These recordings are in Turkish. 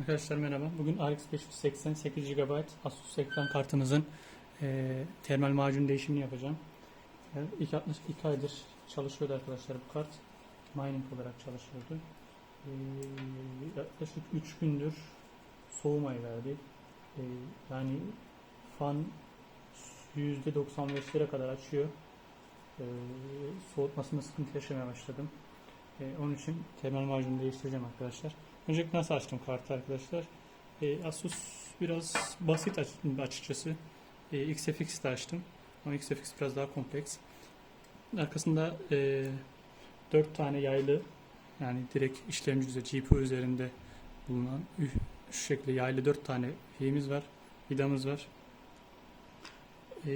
Arkadaşlar merhaba. Bugün RX 580 8 GB Asus ekran kartımızın eee termal macun değişimini yapacağım. Evet, ilk 62 aydır çalışıyordu arkadaşlar bu kart. Mining olarak çalışıyordu. Eee, yaklaşık 3 gündür soğumayı verdi. Eee, yani fan %95'lere kadar açıyor. Eee soğutmasında sıkıntı yaşamaya başladım. Eee, onun için termal macunu değiştireceğim arkadaşlar. Öncelikle nasıl açtım kartı arkadaşlar? Ee, Asus biraz basit aç- açıkçası. Ee, XFX'de açtım. Ama XFX biraz daha kompleks. Arkasında e, 4 tane yaylı yani direkt işlemci üzerinde GPU üzerinde bulunan şu şekilde yaylı 4 tane şeyimiz var. Vidamız var.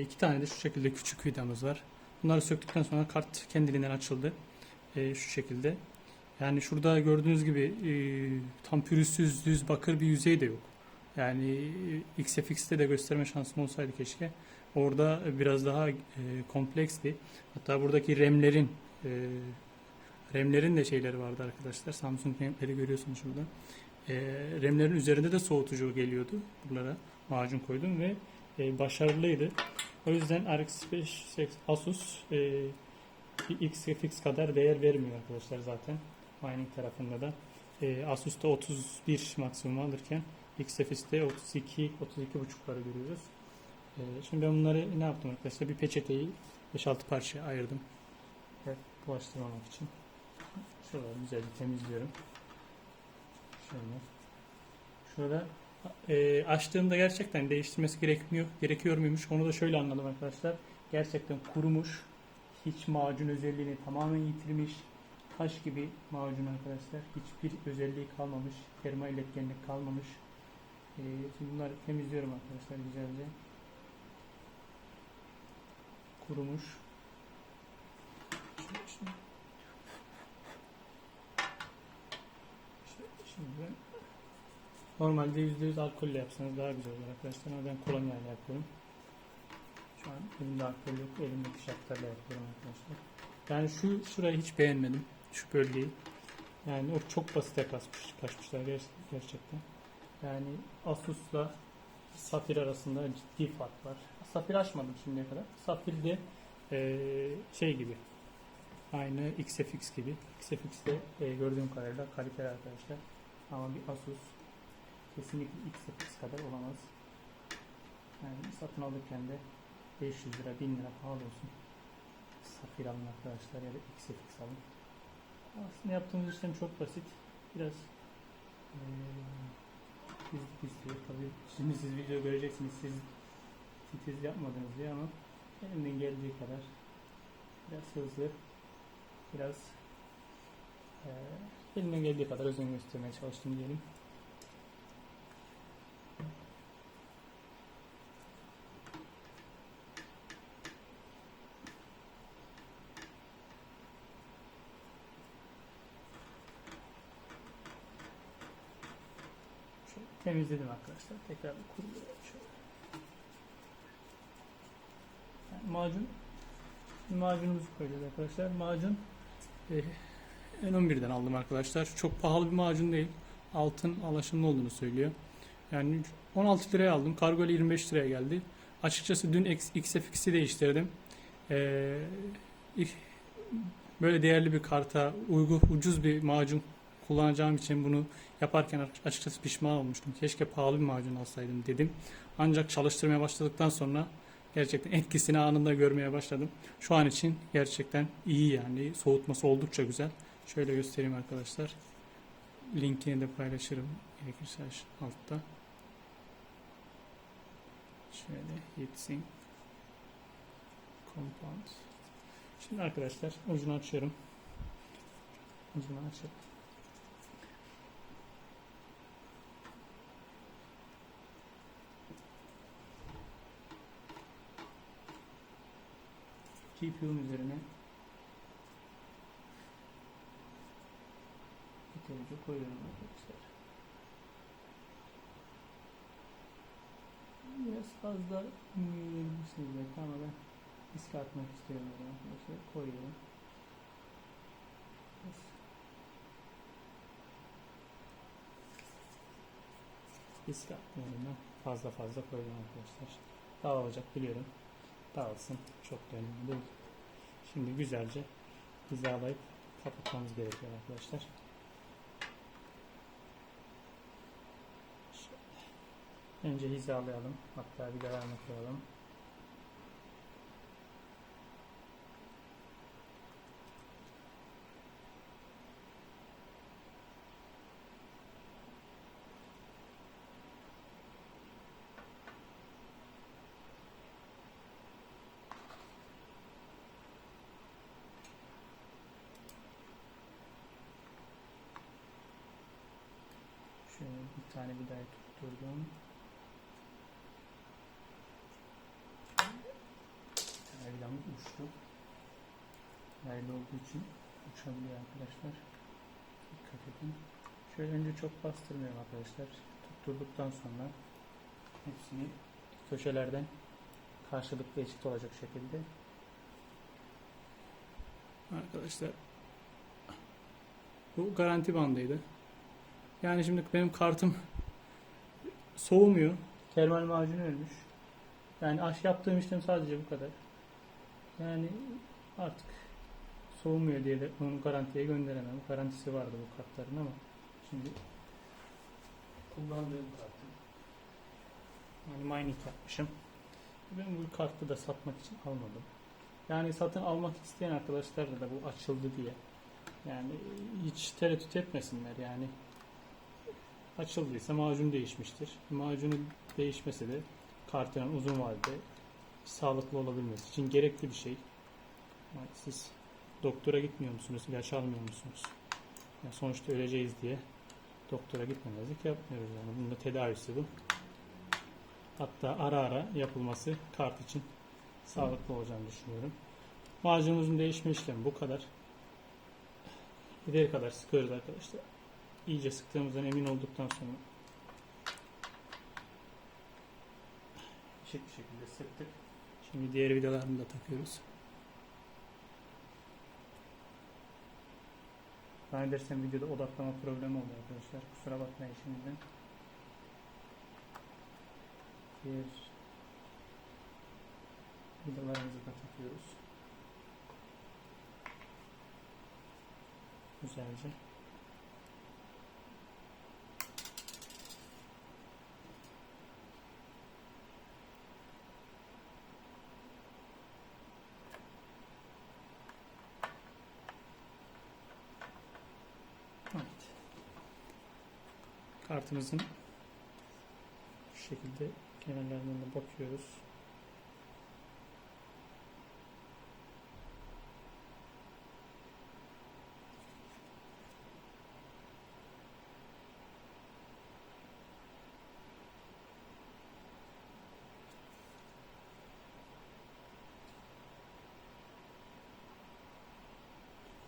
2 tane de şu şekilde küçük vidamız var. Bunları söktükten sonra kart kendiliğinden açıldı. Ee, şu şekilde. Yani şurada gördüğünüz gibi e, tam pürüzsüz düz bakır bir yüzey de yok. Yani e, XFX'te de gösterme şansım olsaydı keşke. Orada biraz daha e, kompleksti. Hatta buradaki RAM'lerin e, RAM'lerin de şeyleri vardı arkadaşlar. Samsung RAM'leri görüyorsunuz şurada. E, RAM'lerin üzerinde de soğutucu geliyordu. Buralara macun koydum ve e, başarılıydı. O yüzden RX 5 Asus e, XFX kadar değer vermiyor arkadaşlar zaten mining tarafında da. E, Asus'ta 31 maksimum alırken XFX'te 32 32.5'ları görüyoruz. E, şimdi ben bunları ne yaptım arkadaşlar? Bir peçeteyi 5-6 parçaya ayırdım. Evet, bulaştırmamak için. Şuraları güzelce temizliyorum. Şöyle. Şurada e, açtığımda gerçekten değiştirmesi gerekmiyor, gerekiyor muymuş? Onu da şöyle anladım arkadaşlar. Gerçekten kurumuş. Hiç macun özelliğini tamamen yitirmiş taş gibi macun arkadaşlar. Hiçbir özelliği kalmamış. Termal iletkenlik kalmamış. Ee, şimdi bunları temizliyorum arkadaşlar güzelce. Kurumuş. Şimdi, normalde %100 alkolle yapsanız daha güzel olur arkadaşlar ama ben kolonya ile yapıyorum. Şu an elimde alkol yok. Elimdeki şartlarla yapıyorum arkadaşlar. Yani şu şurayı hiç beğenmedim şu bölgeyi. Yani o çok basite kasmış, kaçmışlar ger- gerçekten. Yani Asus'la Safir arasında ciddi fark var. Safir açmadım şimdiye kadar. Safir de eee, şey gibi. Aynı XFX gibi. XFX'te e, gördüğüm kadarıyla kaliteli arkadaşlar. Ama bir Asus kesinlikle XFX kadar olamaz. Yani satın alırken de 500 lira 1000 lira pahalı olsun. Safir alın arkadaşlar ya da XFX alın. Aslında yaptığımız işlem çok basit. Biraz eee titizlik istiyor. Tabii şimdi siz video göreceksiniz. Siz titiz yapmadınız diye ama elimden geldiği kadar biraz hızlı biraz eee elimden geldiği kadar özen göstermeye çalıştım diyelim. Şöyle temizledim arkadaşlar. Tekrar bir şöyle. Yani macun macunumuzu koyacağız arkadaşlar. Macun e, N11'den aldım arkadaşlar. Çok pahalı bir macun değil. Altın alaşımlı olduğunu söylüyor. Yani 16 liraya aldım. Kargo ile 25 liraya geldi. Açıkçası dün XFX'i değiştirdim. Ee, böyle değerli bir karta uygun ucuz bir macun kullanacağım için bunu yaparken açıkçası pişman olmuştum. Keşke pahalı bir macun alsaydım dedim. Ancak çalıştırmaya başladıktan sonra gerçekten etkisini anında görmeye başladım. Şu an için gerçekten iyi yani. Soğutması oldukça güzel. Şöyle göstereyim arkadaşlar. Linkini de paylaşırım gerekirse altta. Şöyle heatsink compound. Şimdi arkadaşlar ucunu açıyorum. Ucunu açıp GPU'nun üzerine yeterince koyuyorum arkadaşlar. Biraz fazla yiyebilirsiniz belki ama ben riske atmak istiyorum arkadaşlar. Koyuyorum. Risk atmayalım fazla fazla koydum arkadaşlar. Dağılacak biliyorum. Dağılsın. Çok da önemli değil. Şimdi güzelce hizalayıp kapatmamız gerekiyor arkadaşlar. Şöyle. Önce hizalayalım. Hatta bir devamlı koyalım. Şöyle bir tane tutturdum. Bir tane uçtu. Yaylı olduğu için uçabiliyor arkadaşlar. Dikkat edin. Şöyle önce çok bastırmıyorum arkadaşlar. Tutturduktan sonra hepsini köşelerden karşılıklı eşit olacak şekilde Arkadaşlar bu garanti bandıydı. Yani şimdi benim kartım soğumuyor. Termal macun ölmüş. Yani aş yaptığım işlem sadece bu kadar. Yani artık soğumuyor diye de onu garantiye gönderemem. Garantisi vardı bu kartların ama şimdi kullandığım kartım. Yani mining yapmışım. Ben bu kartı da satmak için almadım. Yani satın almak isteyen arkadaşlar da bu açıldı diye. Yani hiç tereddüt etmesinler yani. Açıldıysa macun değişmiştir. Macunu değişmese de kartın uzun vadede sağlıklı olabilmesi için gerekli bir şey. Yani siz doktora gitmiyor musunuz? ilaç almıyor musunuz? Yani sonuçta öleceğiz diye doktora gitmemezlik yapmıyoruz yani. Bunun da tedavisi bu. Hatta ara ara yapılması kart için sağlıklı olacağını düşünüyorum. Macunumuzun değişme işlemi bu kadar. Gideri kadar sıkıyoruz arkadaşlar. İyice sıktığımızdan emin olduktan sonra eşit bir şekilde sıktık. Şimdi diğer vidalarını da takıyoruz. Zannedersem videoda odaklama problemi oldu arkadaşlar. Kusura bakmayın şimdiden. Diğer vidalarımızı da takıyoruz. Güzelce. Evet. Kartımızın şu şekilde kenarlarından da bakıyoruz.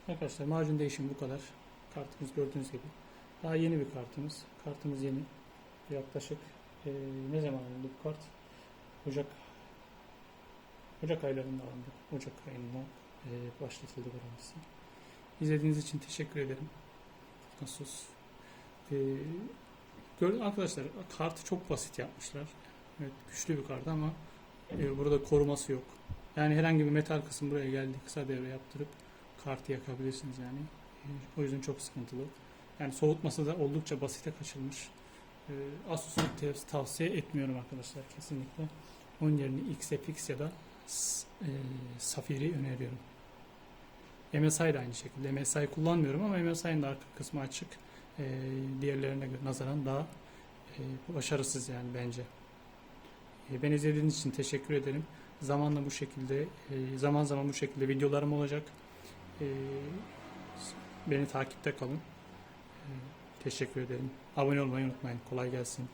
Arkadaşlar macun değişimi bu kadar. Kartımız gördüğünüz gibi. Daha yeni bir kartımız. Kartımız yeni. Yaklaşık eee, ne zaman alındı bu kart? Ocak Ocak aylarında alındı. Ocak ayında eee, başlatıldı garantisi. İzlediğiniz için teşekkür ederim. Asus. Eee gör- arkadaşlar kartı çok basit yapmışlar. Evet güçlü bir kart ama eee, burada koruması yok. Yani herhangi bir metal kısım buraya geldi kısa devre yaptırıp kartı yakabilirsiniz yani. E, O yüzden çok sıkıntılı. Yani soğutması da oldukça basite kaçılmış. E, Asus'u tev- tavsiye etmiyorum arkadaşlar kesinlikle. Onun yerine XFX ya da e, Safir'i öneriyorum. MSI de aynı şekilde. MSI kullanmıyorum ama MSI'nin de arka kısmı açık. E, diğerlerine nazaran daha e, başarısız yani bence. E, beni izlediğiniz için teşekkür ederim. Zamanla bu şekilde, e, zaman zaman bu şekilde videolarım olacak. Ee, beni takipte kalın. Teşekkür ederim. Abone olmayı unutmayın. Kolay gelsin.